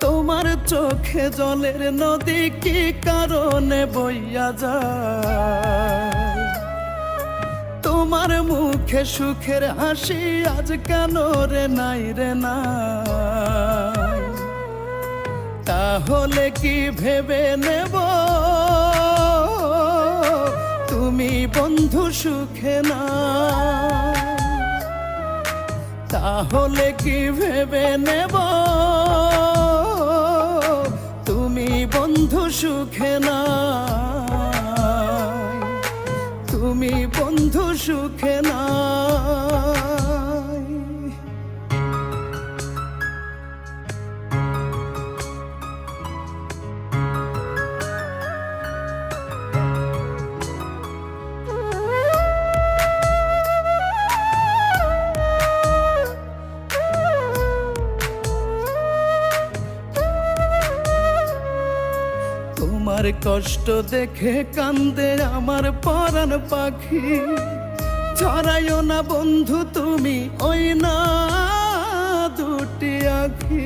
তোমার চোখে জলের নদী কি কারণে বইয়া যায়? তোমার মুখে সুখের হাসি আজ কেন রে নাই রে না? তাহলে কি ভেবে নেব? তুমি বন্ধু সুখে না? তাহলে কি ভেবে নেব? সুখে না তুমি বন্ধু সুখে না তোমার কষ্ট দেখে কান্দে আমার পরাণ পাখি। ছড়াইও না বন্ধু তুমি, ওই না দুটি আখি।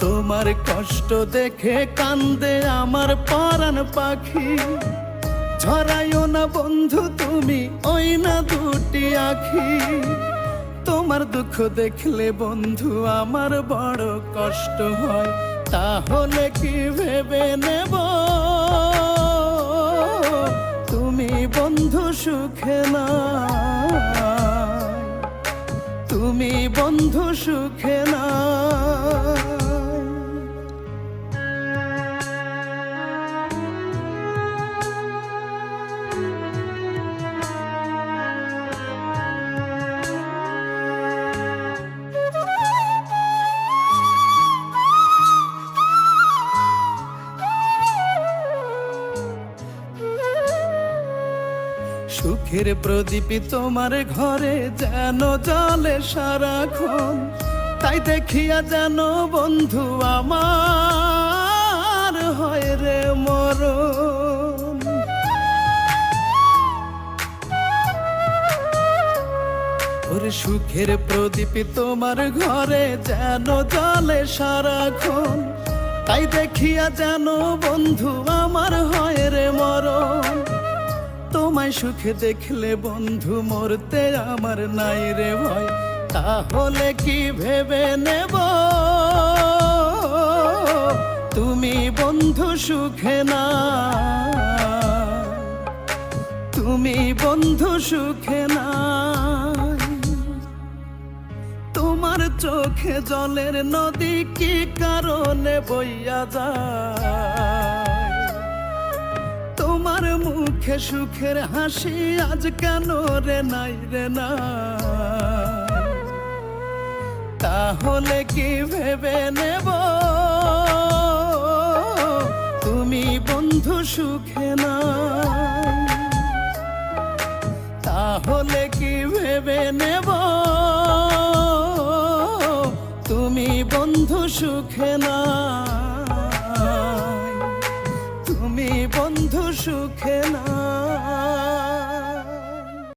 তোমার কষ্ট দেখে কান্দে আমার পরাণ পাখি। ছড়াইও না বন্ধু তুমি, ওই না দুটি আখি। তোমার দুঃখ দেখলে বন্ধু, আমার বড় কষ্ট হয়। তাহলে কি ভেবে নেব? তুমি বন্ধু সুখে না। তুমি বন্ধু সুখে না। সুখের প্রদীপ তোমার ঘরে যেন জলে সারাক্ষণ। তাই দেখিয়া যেন বন্ধু আমার হয় রে মরণ। ওরে সুখের প্রদীপ তোমার ঘরে যেন জলে সারাক্ষণ। তাই দেখিয়া যেন বন্ধু আমার হয় রে মরণ। তোমায় সুখে দেখলে বন্ধু, মরতে আমার নাই রে ভয়। তাহলে কি ভেবে নেব? তুমি বন্ধু সুখে না। তুমি বন্ধু সুখে না। তোমার চোখে জলের নদী কি কারণে বইয়া যায়? তোমার মুখে সুখের হাসি আজ কেন রে নাই রে না? তাহলে কি ভেবে নেব? তুমি বন্ধু সুখে না তাহলে কি ভেবে নেব? তুমি বন্ধু সুখে না। সুখে না